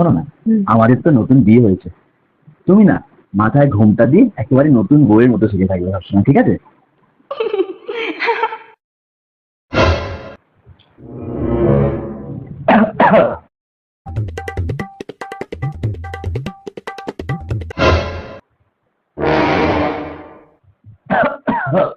শোনো না আমার তো নতুন বিয়ে হয়েছে তুমি না মাথায় ঘুমটা দিয়ে একেবারে নতুন বইয়ের মতো শিখে থাকবে সবসময় ঠিক আছে Huh.